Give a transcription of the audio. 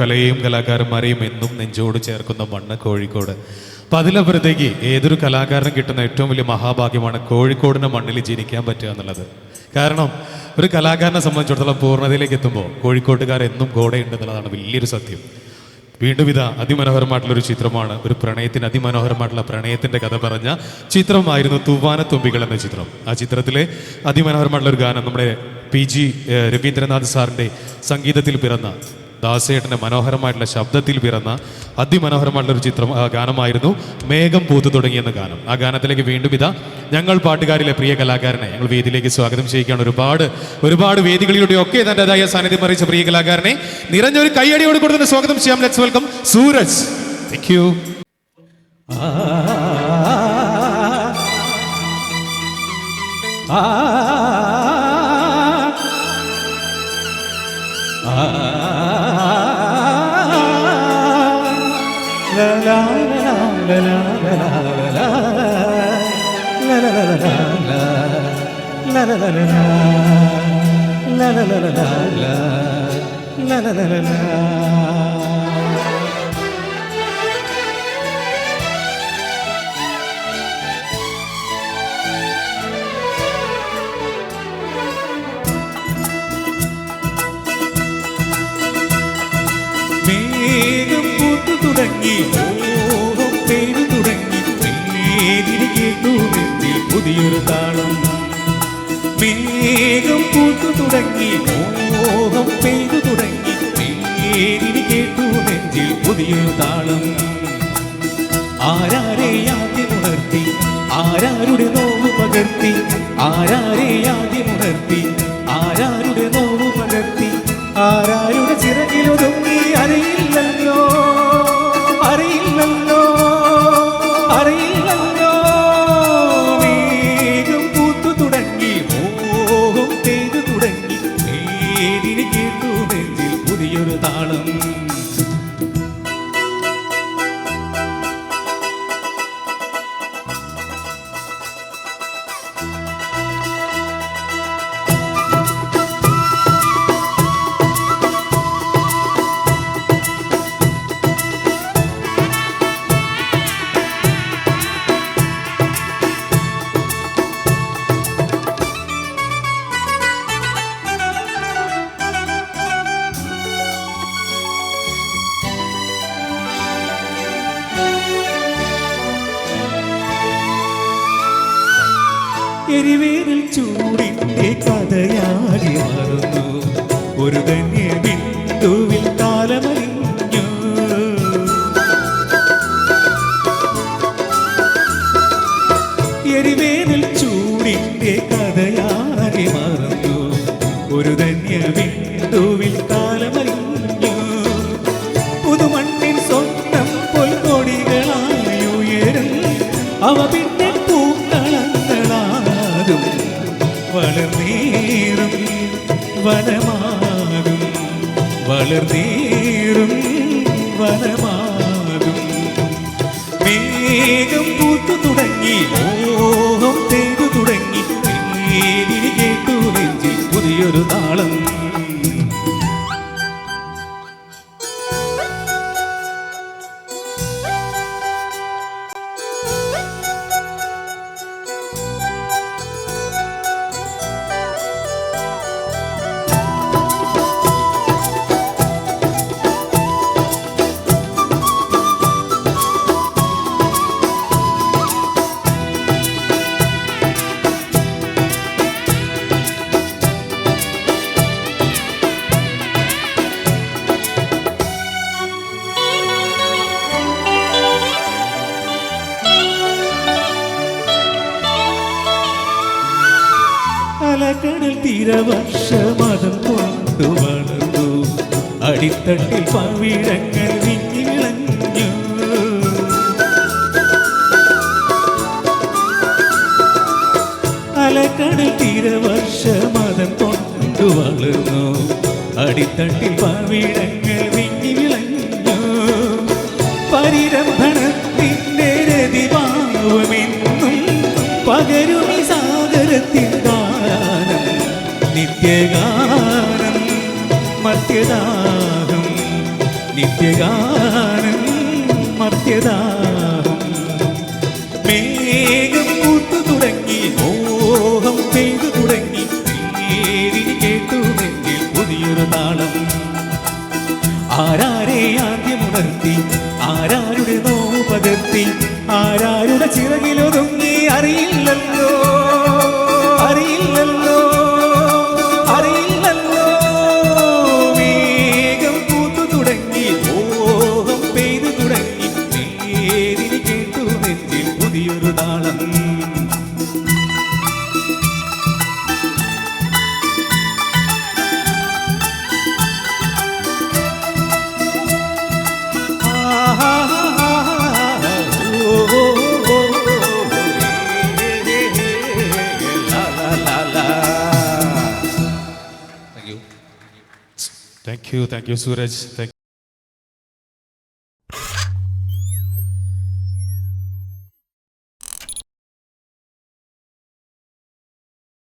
കലയെയും കലാകാരന്മാരെയും എന്നും നെഞ്ചോട് ചേർക്കുന്ന മണ്ണ് കോഴിക്കോട്. അപ്പൊ അതിലപ്പുറത്തേക്ക് ഏതൊരു കലാകാരനും കിട്ടുന്ന ഏറ്റവും വലിയ മഹാഭാഗ്യമാണ് കോഴിക്കോടിന്റെ മണ്ണിൽ ജനിക്കാൻ പറ്റുക എന്നുള്ളത്. കാരണം ഒരു കലാകാരനെ സംബന്ധിച്ചിടത്തോളം പൂർണതയിലേക്ക് എത്തുമ്പോൾ കോഴിക്കോട്ടുകാർ എന്നും കൂടെയുണ്ട് എന്നുള്ളതാണ് വലിയൊരു സത്യം. വീണ്ടും ഇതാ അതിമനോഹരമായിട്ടുള്ള ഒരു ചിത്രമാണ് ഒരു പ്രണയത്തിന് അതിമനോഹരമായിട്ടുള്ള പ്രണയത്തിന്റെ കഥ പറഞ്ഞ ചിത്രമായിരുന്നു തൂവാനത്തുമ്പികൾ എന്ന ചിത്രം. ആ ചിത്രത്തിലെ അതിമനോഹരമായിട്ടുള്ള ഒരു ഗാനം നമ്മുടെ പി ജി രവീന്ദ്രനാഥ് സാറിന്റെ സംഗീതത്തിൽ പിറന്ന ദാസേട്ടന്റെ മനോഹരമായിട്ടുള്ള ശബ്ദത്തിൽ പിറന്ന അതിമനോഹരമായിട്ടുള്ള ഒരു ചിത്രം ഗാനമായിരുന്നു മേഘം പൂത്തു തുടങ്ങിയെന്ന ഗാനം ആ ഗാനത്തിലേക്ക് വീണ്ടും ഇതാ ഞങ്ങൾ പാട്ടുകാരിലെ പ്രിയ കലാകാരനെ ഞങ്ങൾ വേദിയിലേക്ക് സ്വാഗതം ചെയ്യുകയാണ് ഒരുപാട് ഒരുപാട് വേദികളിലൂടെ ഒക്കെ തന്റെതായ സാന്നിധ്യം അറിയിച്ച പ്രിയ കലാകാരനെ നിറഞ്ഞൊരു കൈയടിയോട് കൊടുക്കുന്ന സ്വാഗതം ചെയ്യാം let's welcome Sooraj thank you ആ പൂത്തു തുടങ്ങി. പുതിയൊരു താളം മേഘം പൂത്തു തുടങ്ങി മോഹം പെയ്തു തുടങ്ങി മേഘിനി കേട്ടു നെറ്റിൽ പുതിയൊരു താളം എരിവേറിൽ ചൂടിന്റെ കഥയാകെ മാറുന്നു. ഒരു ധന്യ ബിന്ദുവിൽ കാലമലിഞ്ഞു. എരിവേറിൽ ചൂടിന്റെ കഥയാകെ മാറുന്നു. ഒരു ധന്യ ബിന്ദുവിൽ കാലമലിഞ്ഞു. പുതുമണ്ണിൻ സ്വന്തം പൊൽക്കൊടികളായി ഉയരും. അവ വളർന്നീറും വനമാകും. മേഘം പൂത്തു തുടങ്ങി മോഹം പെയ്തു തുടങ്ങി. കേട്ടു നെഞ്ചിൽ പുതിയൊരു താളം അലകടൽ തീരവർഷമതം കൊണ്ടു വളർന്നു. അടിത്തട്ടിൽ പവിഴങ്ങൾ വിങ്ങി വിളഞ്ഞു തിരവർഷ തീരവർഷമതം കൊണ്ടു വളർന്നു. അടിത്തട്ടിൽ പവിഴങ്ങൾ വിങ്ങി വിളഞ്ഞു പരിരംഭണത്തിന്റെ രതിഭാവമെന്നും പകരുമി സാഗരത്തിൻ നിത്യഗാനം മർത്യദാഹം. മേഘം പൂത്തു തുടങ്ങി മോഹം നെഞ്ചിൽ പുതിയൊരു താളം thank you thank you Sooraj thank